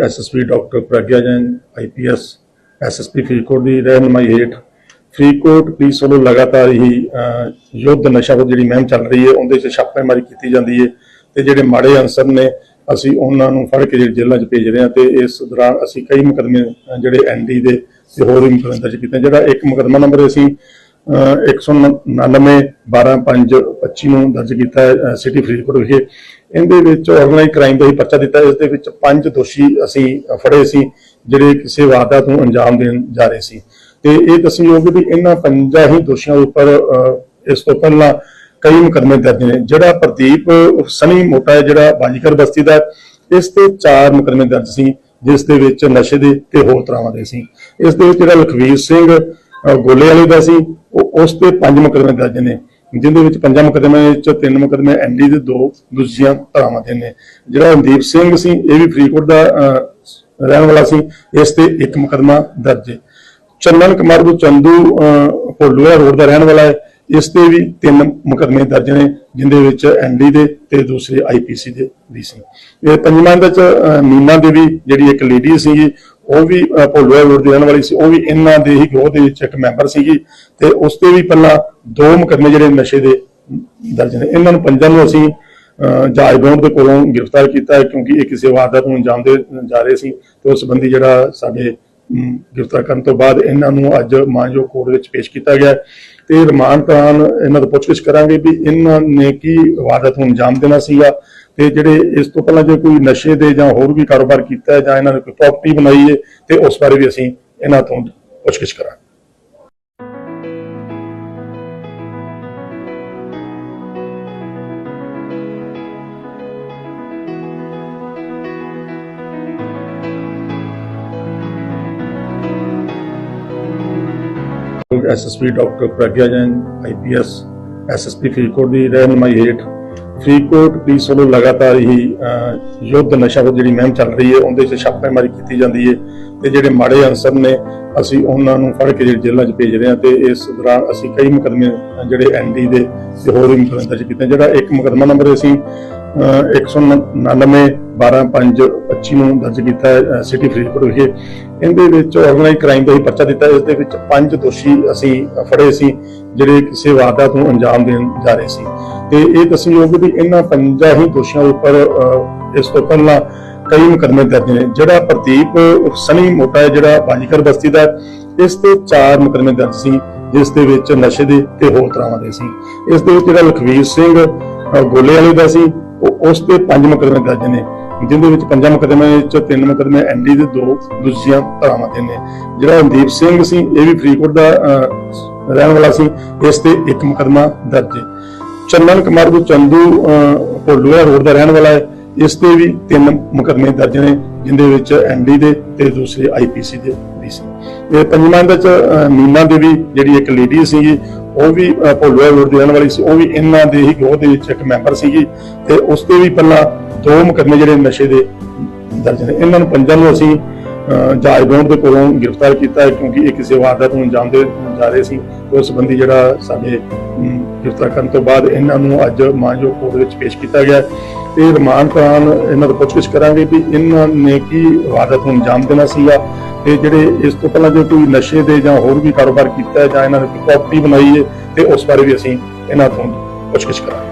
SSP doctor Pragya Jain IPS SSP Faridkot ਦੀ ਰਹਿਨਮਾਈ ਹੇਠ। Faridkot police ਵੱਲੋਂ ਲਗਾਤਾਰ ਹੀ ਯੁੱਧ ਨਸ਼ਾ ਵਿਰੋਧੀ ਜਿਹੜੀ ਮਹਿੰਮ ਚੱਲ ਰਹੀ ਹੈ ਉਹਦੇ 'ਚ ਛਾਪੇਮਾਰੀ ਕੀਤੀ ਜਾਂਦੀ ਹੈ ਤੇ ਜਿਹੜੇ ਮਾੜੇ ਅਨਸਰ ਨੇ ਅਸੀਂ ਉਹਨਾਂ ਨੂੰ ਫੜ ਕੇ ਜਿਹੜੇ ਜੇਲ੍ਹਾਂ 'ਚ ਭੇਜ ਰਹੇ ਹਾਂ ਤੇ ਇਸ ਦੌਰਾਨ ਅਸੀਂ ਕਈ ਮੁਕਦਮੇ ਅਹ, ਜਿਹੜੇ ਐਨਡੀ ਦੇ ਤੇ ਹੋਰ ਵੀ ਮੁਕਦਮੇ ਦਰਜ ਕੀਤੇ। ਜਿਹੜਾ ਇੱਕ ਮੁਕਦਮਾ ਨੰਬਰ ਅਸੀਂ ਅਹ 199 12 5 25 ਨੂੰ ਦਰਜ ਕੀਤਾ ਹੈ ਸਿਟੀ ਫਰੀਦਕੋਟ ਵਿਖੇ। ਇਹਦੇ ਵਿੱਚ ਆਰਗੇਨਾਈਜ਼ ਕ੍ਰਾਈਮ ਦਾ ਹੀ ਪਰਚਾ ਦਿੱਤਾ, ਇਸ ਦੇ ਵਿੱਚ ਪੰਜ ਦੋਸ਼ੀ ਅਸੀਂ ਫੜੇ ਸੀ, ਜਿਹੜੇ ਕਿਸੇ ਵਾਰਦਾਤ ਨੂੰ ਅੰਜਾਮ ਦੇਣ ਜਾ ਰਹੇ ਸੀ। ਤੇ ਇਹ ਦੱਸਣਯੋਗ ਹੈ ਇਹਨਾਂ ਪੰਜਾਂ ਹੀ ਦੋਸ਼ੀਆਂ ਉੱਪਰ ਇਸ ਤੋਂ ਪਹਿਲਾਂ ਕਈ ਮੁਕਦਮੇ ਦਰਜ ਨੇ। ਜਿਹੜਾ ਪ੍ਰਦੀਪ ਸਨੀ ਮੋਟਾ ਹੈ, ਜਿਹੜਾ ਬਾਜੀਕਰ ਬਸਤੀ ਦਾ ਇਸ ਤੇ ਚਾਰ ਮੁਕਦਮੇ ਦਰਜ ਸੀ, ਜਿਸ ਦੇ ਵਿੱਚ ਨਸ਼ੇ ਦੇ ਤੇ ਹੋਰ ਤਰ੍ਹਾਂ ਦੇ ਸੀ। ਇਸ ਦੇ ਵਿੱਚ ਜਿਹੜਾ ਲਖਵੀਰ ਸਿੰਘ ਗੋਲੇ ਵਾਲੇ ਦਾ ਸੀ, ਉਹ, ਉਸ ਤੇ ਪੰਜ ਮੁਕਦਮੇ ਦਰਜ ਨੇ। ਜਿਹਦੇ ਵਿੱਚ ਪੰਜਾਂ ਮੁਕਦਮਿਆਂ ਵਿੱਚ ਤਿੰਨ ਮੁਕਦਮੇ ਐਨਡੀ ਦੇ ਦੋ ਦੂਜੀਆਂ ਧਾਰਾਵਾਂ ਦੇ ਨੇ। ਜਿਹੜਾ ਰਣਦੀਪ ਸਿੰਘ ਸੀ ਇਹ ਵੀ ਫਰੀਦਕੋਟ ਦਾ ਰਹਿਣ ਵਾਲਾ ਸੀ। ਇਸ ਤੇ ਇੱਕ ਮੁਕਦਮਾ ਦਰਜ ਹੈ। ਚੰਦਨ ਕੁਮਾਰ ਨੂੰ ਚੰਦੂ ਅਹ, ਭੋਲੂਆ ਰੋਡ ਦਾ ਰਹਿਣ ਵਾਲਾ ਹੈ। ਇਸ ਤੇ ਵੀ ਤਿੰਨ ਮੁਕਦਮੇ ਦਰਜ ਨੇ ਜਿੰਦੇ ਵਿੱਚ ਐਨਡੀ ਦੇ ਤੇ ਦੂਸਰੇ ਆਈਪੀਸੀ ਦੇ ਵੀ ਸੀ। ਇਹ ਪੰਜਵਾਂ ਦੇ ਵਿੱਚ ਅਹ, ਮੀਨਾ ਦੇਵੀ ਜਿਹੜੀ ਇੱਕ ਲੇਡੀ ਸੀਗੀ ਉਹ ਵੀ ਭੋਲੂਆ ਰੋਡ ਦੀ ਰਹਿਣ ਵਾਲੀ ਸੀ ਉਹ ਵੀ ਇਹਨਾਂ ਦੇ ਹੀ ਗਰੋਹ ਦੇ ਵਿੱਚ ਇੱਕ ਮੈਂਬਰ ਸੀਗੀ ਤੇ ਉਸ ਤੇ ਵੀ ਪਹਿਲਾਂ ਦੋ ਮੁਕੱਦਮੇ ਜਿਹੜੇ ਨਸ਼ੇ ਦੇ ਦਰਜ ਨੇ। ਇਹਨਾਂ ਨੂੰ ਪੰਜਾਂ ਨੂੰ ਅਸੀਂ ਅਹ, ਜਹਾਜ਼ ਬੌਂਡ ਦੇ ਕੋਲੋਂ ਗ੍ਰਿਫਤਾਰ ਕੀਤਾ ਕਿਉਂਕਿ ਇਹ ਕਿਸੇ ਵਾਰਦਾਤ ਨੂੰ ਅੰਜਾਮ ਦੇ ਜਾ ਰਹੇ ਸੀ ਤੇ ਉਸ ਸੰਬੰਧੀ ਜਿਹੜਾ ਸਾਡੇ ਗ੍ਰਿਫਤਾਰ ਕਰਨ ਤੋਂ ਬਾਅਦ ਇਹਨਾਂ ਨੂੰ ਅੱਜ ਮਾਨਯੋਗ ਕੋਰਟ ਵਿੱਚ ਪੇਸ਼ ਕੀਤਾ ਗਿਆ ਹੈ। ਤੇ ਰਿਮਾਂਡ ਦੌਰਾਨ ਇਹਨਾਂ ਤੋਂ ਪੁੱਛਗਿੱਛ ਕਰਾਂਗੇ ਵੀ ਇਹਨਾਂ ਨੇ ਕੀ ਵਾਰਦਾਤ ਨੂੰ ਅੰਜਾਮ ਦੇਣਾ ਸੀਗਾ ਤੇ ਜਿਹੜੇ ਇਸ ਤੋਂ ਪਹਿਲਾਂ ਜੇ ਕੋਈ ਨਸ਼ੇ ਦੇ ਜਾਂ ਹੋਰ ਵੀ ਕਾਰੋਬਾਰ ਕੀਤਾ ਹੈ ਜਾਂ ਇਹਨਾਂ ਨੇ ਕੋਈ ਪ੍ਰਾਪਰਟੀ ਬਣਾਈ ਹੈ ਤੇ ਉਸ ਬਾਰੇ ਵੀ ਅਸੀਂ ਇਹਨਾਂ ਤੋਂ ਪੁੱਛਗਿੱਛ ਕਰਾਂਗੇ। SSP doctor Pragya Jain IPS SSP Faridkot ਦੀ ਰਹਿਨਮਾਈ ਹੇਠ। ਫਰੀਦਕੋਟ ਪੁਲਿਸ ਵੱਲੋਂ ਲਗਾਤਾਰ ਹੀ ਯੁੱਧ ਨਸ਼ਾ ਵਿਰੋਧੀ ਜਿਹੜੀ ਮੁਹਿੰਮ ਚੱਲ ਰਹੀ ਹੈ ਉਹਦੇ 'ਚ ਛਾਪੇਮਾਰੀ ਕੀਤੀ ਜਾਂਦੀ ਹੈ ਤੇ ਜਿਹੜੇ ਮਾੜੇ ਅਨਸਰ ਨੇ ਅਸੀਂ ਉਹਨਾਂ ਨੂੰ ਫੜ ਕੇ ਜਿਹੜੀ ਜੇਲ੍ਹਾਂ 'ਚ ਭੇਜ ਰਹੇ ਹਾਂ ਤੇ ਇਸ ਦੌਰਾਨ ਅਸੀਂ ਕਈ ਮੁਕਦਮੇ ਅਹ, ਜਿਹੜੇ ਐਨਡੀ ਦੇ ਤੇ ਹੋਰ ਵੀ ਮੁਕਦਮੇ ਦਰਜ ਕੀਤੇ ਜਿਹੜਾ ਇੱਕ ਮੁਕਦਮਾ ਨੰਬਰ ਅਸੀਂ 199 12 5 25 ਨੂੰ ਦਰਜ ਕੀਤਾ ਹੈ ਸਿਟੀ ਫਰੀਦਕੋਟ ਵਿਖੇ। ਇਹਦੇ ਵਿੱਚ ਆਰਗੇਨਾਈਜ਼ ਕ੍ਰਾਈਮ ਦਾ ਹੀ ਪਰਚਾ ਦਿੱਤਾ ਇਸ ਦੇ ਵਿੱਚ ਪੰਜ ਦੋਸ਼ੀ ਅਸੀਂ ਫੜੇ ਸੀ, ਜਿਹੜੇ ਕਿਸੇ ਵਾਰਦਾਤ ਨੂੰ ਅੰਜਾਮ ਦੇਣ ਜਾ ਰਹੇ ਸੀ। ਤੇ ਇਹ ਦੱਸਣਯੋਗ ਵੀ ਇਹਨਾਂ ਪੰਜਾਂ ਹੀ ਦੋਸ਼ੀਆਂ ਉੱਪਰ ਇਸ ਤੋਂ ਪਹਿਲਾਂ ਕਈ ਮੁਕਦਮੇ ਦਰਜ ਨੇ। ਜਿਹੜਾ ਪ੍ਰਦੀਪ ਸਨੀ ਮੋਟਾ ਹੈ, ਜਿਹੜਾ ਬਾਜੀਕਰ ਬਸਤੀ ਦਾ ਇਸ ਤੇ ਚਾਰ ਮੁਕਦਮੇ ਦਰਜ ਸੀ, ਜਿਸ ਦੇ ਵਿੱਚ ਨਸ਼ੇ ਦੇ ਤੇ ਹੋਰ ਤਰ੍ਹਾਂ ਦੇ ਸੀ। ਇਸ ਦੇ ਵਿੱਚ ਜਿਹੜਾ ਲਖਵੀਰ ਸਿੰਘ ਗੋਲੇ ਵਾਲੇ ਦਾ ਸੀ ਉਸ ਤੇ ਪੰਜ ਮੁਕਦਮੇ ਦਰਜ ਨੇ ਜਿਹਦੇ ਵਿੱਚ ਪੰਜਾਂ ਮੁਕਦਮੇ ਵਿੱਚ ਤਿੰਨ ਮੁਕਦਮੇ ਐਨਡੀ ਦੇ ਦੋ ਦੂਜੀਆਂ ਧਾਰਾਵਾਂ ਦੇ ਨੇ। ਜਿਹੜਾ ਰਣਦੀਪ ਸਿੰਘ ਸੀ ਇਹ ਵੀ ਫਰੀਦਕੋਟ ਦਾ ਅਹ, ਰਹਿਣ ਵਾਲਾ ਸੀ ਇਸ ਤੇ ਇੱਕ ਮੁਕਦਮਾ ਦਰਜ ਹੈ। ਚੰਦਨ ਕੁਮਾਰ ਨੂੰ ਚੰਦੂ ਅਹ, ਭੋਲੂਆ ਰੋਡ ਦਾ ਰਹਿਣ ਵਾਲਾ ਹੈ ਇਸ ਤੇ ਵੀ ਤਿੰਨ ਮੁਕਦਮੇ ਦਰਜ ਨੇ ਜਿੰਦੇ ਵਿੱਚ ਐਨਡੀ ਦੇ ਤੇ ਦੂਸਰੇ ਆਈਪੀਸੀ ਦੇ ਵੀ ਸੀ। ਇਹ ਪੰਜਵਾਂ ਦੇ ਚ ਮੀਨਾ ਦੇਵੀ ਜਿਹੜੀ ਇੱਕ ਲੇਡੀ ਸੀਗੀ ਉਹ ਵੀ ਅਹ, ਭੋਲੂਆ ਰੋਡ ਦੀ ਰਹਿਣ ਵਾਲੀ ਸੀ। ਉਹ ਵੀ ਇਹਨਾਂ ਦੇ ਹੀ ਗਰੋਹ ਦੇ ਵਿੱਚ ਇੱਕ ਮੈਂਬਰ ਸੀਗੀ ਤੇ ਉਸ ਤੇ ਵੀ ਪਹਿਲਾਂ ਦੋ ਮੁਕਦਮੇ ਜਿਹੜੇ ਨਸ਼ੇ ਦੇ ਦਰਜ ਨੇ। ਇਹਨਾਂ ਨੂੰ ਪੰਜਾਂ ਨੂੰ ਅਸੀਂ ਅਹ, ਜਹਾਜ਼ ਬੌਂਡ ਦੇ ਕੋਲੋਂ ਗ੍ਰਿਫਤਾਰ ਕੀਤਾ ਕਿਉਂਕਿ ਇਹ ਕਿਸੇ ਵਾਰਦਾਤ ਨੂੰ ਅੰਜਾਮ ਦੇ ਜਾ ਰਹੇ ਸੀ। ਉਸ ਸੰਬੰਧੀ ਜਿਹੜਾ ਸਾਡੇ ਗ੍ਰਿਫਤਾਰ ਕਰਨ ਤੋਂ ਬਾਅਦ ਇਹਨਾਂ ਨੂੰ ਅੱਜ ਮਾਨਯੋਗ ਕੋਰਟ ਵਿੱਚ ਪੇਸ਼ ਕੀਤਾ ਗਿਆ ਤੇ ਰਿਮਾਂਡ ਦੌਰਾਨ ਇਹਨਾਂ ਤੋਂ ਪੁੱਛਗਿੱਛ ਕਰਾਂਗੇ ਵੀ ਇਹਨਾਂ ਨੇ ਕੀ ਵਾਰਦਾਤ ਨੂੰ ਅੰਜਾਮ ਦੇਣਾ ਸੀਗਾ ਤੇ ਜਿਹੜੇ ਇਸ ਤੋਂ ਪਹਿਲਾਂ ਜੇ ਕੋਈ ਨਸ਼ੇ ਦੇ ਜਾਂ ਹੋਰ ਵੀ ਕਾਰੋਬਾਰ ਕੀਤਾ ਹੈ ਜਾਂ ਇਹਨਾਂ ਨੇ ਕੋਈ ਪ੍ਰਾਪਰਟੀ ਬਣਾਈ ਹੈ ਤੇ ਉਸ ਬਾਰੇ ਵੀ ਅਸੀਂ ਇਹਨਾਂ ਤੋਂ ਪੁੱਛਗਿੱਛ ਕਰਾਂਗੇ।